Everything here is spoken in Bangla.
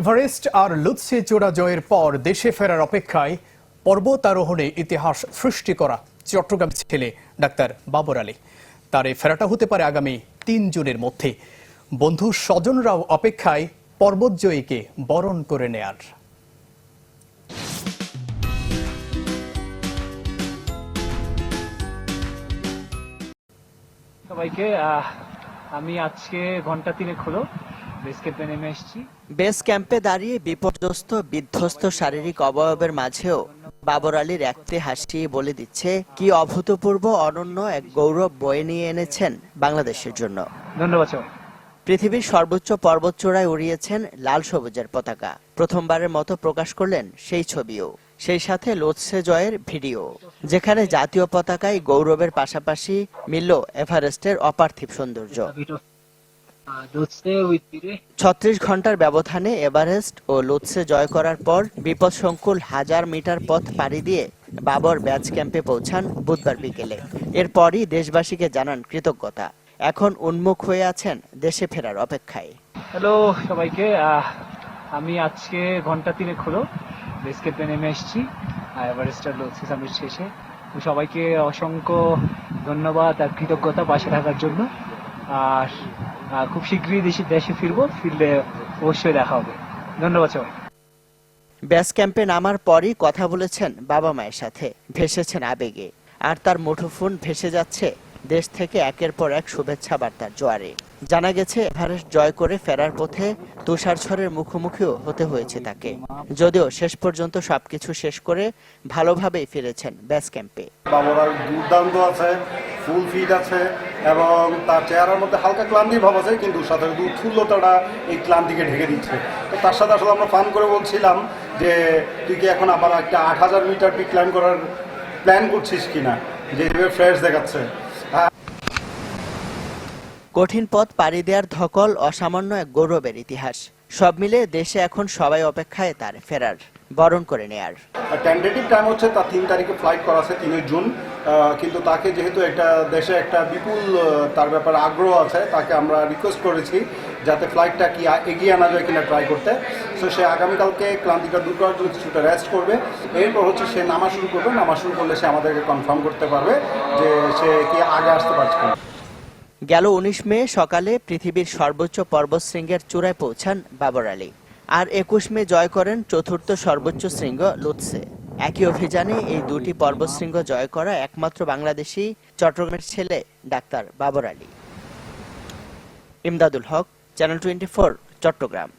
এভারেস্ট আর লুৎসে চূড়া জয়ের পর দেশে ফেরার অপেক্ষায় পর্বতারোহণে ইতিহাস সৃষ্টি করা চট্টগ্রাম ছেলে ডাক্তার বাবর আলী। তার এই ফেরাটা হতে পারে আগামী তিন জুনের মধ্যে। বন্ধু স্বজনরাও অপেক্ষায় পর্বতজয়ীকে বরণ করে নেয়ার। সবাইকে আমি আজকে ঘণ্টা তিনেক হলো। বেস ক্যাম্পে নেমে এসেছি। বেস ক্যাম্পে দাঁড়িয়ে বিপর্যস্ত বিধ্বস্ত শারীরিক অবয়বের মাঝেও বাবর আলীর একটি হাসি বলে দিচ্ছে কি অভূতপূর্ব অনন্য এক গৌরব বয়ে নিয়ে এনেছেন বাংলাদেশের জন্য। ধন্যবাদ পৃথিবীর সর্বোচ্চ পর্বতচূড়ায় উড়িয়েছেন লাল সবুজের পতাকা। প্রথমবারের মতো প্রকাশ করলেন সেই ছবিও। সেই সাথে লোৎসে জয়ের ভিডিও যেখানে জাতীয় পতাকায় গৌরবের পাশাপাশি মিলল এভারেস্টের অপার্থিব সৌন্দর্য। ছত্রিশ ঘণ্টার ব্যবধানে এভারেস্ট ও লুৎসে জয় করার পর বিপদসংকুল হাজার মিটার পথ পাড়ি দিয়ে বাবর ব্যাচ ক্যাম্পে পৌঁছান বুধবার বিকেলে। এরপরই দেশবাসীকে জানান কৃতজ্ঞতা। এখন উন্মুখ হয়ে আছেন দেশে ফেরার অপেক্ষায়। হ্যালো সবাইকে আমি আজকে ঘণ্টা তিনেক হলো বেস ক্যাম্পে নেমে এসেছি এভারেস্টার লোকসি সামিট শেষে। সবাইকে অসংখ্য ধন্যবাদ আর কৃতজ্ঞতা পাশে থাকার জন্য। আর খুব শীঘ্রই দেশে দেশে ফিরবো ফিরলে অবশ্যই দেখা হবে। ধন্যবাদ সবাই। ব্যাস ক্যাম্পে নামার পরই কথা বলেছেন বাবা মায়ের সাথে ভেসেছেন আবেগে। আর তার মুঠোফোন ভেসে যাচ্ছে দেশ থেকে একের পর এক শুভেচ্ছা বার্তার জোয়ারে। জানা গেছে এভারেস্ট জয় করে ফেরার পথে তুষারঝড়ের মুখোমুখিও হতে হয়েছে তাকে। যদিও শেষ পর্যন্ত সবকিছু শেষ করে ভালোভাবেই ফিরেছেন ব্যাস ক্যাম্পে। বাবরার দুর্দান্ত আছে ফুল ফিট আছে। এবং তার চেহারার মধ্যে হালকা ক্লান্তি ভাব আছে, কিন্তু সাথে উৎফুল্লতাটা এই ক্লান্তিকে ঢেকে দিচ্ছে। তো তার সাথে আসলে আমরা ফান করে বলছিলাম যে, তুই কি এখন আবার একটা আট হাজার মিটার পিক ক্লাইম করার প্ল্যান করছিস কিনা? যে ফ্রেশ দেখাচ্ছে। কঠিন পথ পাড়ি দেওয়ার ধকল অসামান্য এক গৌরবের ইতিহাস। সব মিলে দেশে এখন সবাই অপেক্ষায় তার ফেরার। বরণ করে নেয়ার। টেন্টেটিভ টাইম হচ্ছে তার তিন তারিখে ফ্লাইট করা আছে তিনই জুন। কিন্তু তাকে যেহেতু একটা দেশে একটা বিপুল তার ব্যাপারে আগ্রহ আছে তাকে আমরা রিকোয়েস্ট করেছি যাতে ফ্লাইটটা কি এগিয়ে আনা যায় কিনা ট্রাই করতে। সো সে আগামীকালকে ক্লান্তিটা দূর করার জন্য কিছুটা রেস্ট করবে। এরপর হচ্ছে সে নামা শুরু করবে। নামা শুরু করলে সে আমাদেরকে কনফার্ম করতে পারবে যে সে কি আগে আসতে পারছে গেল উনিশ মে সকালে পৃথিবীর সর্বোচ্চ পর্বতশৃঙ্গের চূড়ায় পৌঁছান বাবর আলী। আর একুশ মে জয় করেন চতুর্থ সর্বোচ্চ শৃঙ্গ লুৎসে। একই অভিযানে এই দুটি পর্বতশৃঙ্গ জয় করা একমাত্র বাংলাদেশি চট্টগ্রামের ছেলে doctor Babar Ali. Imdadul Haque, channel twenty Chattogram.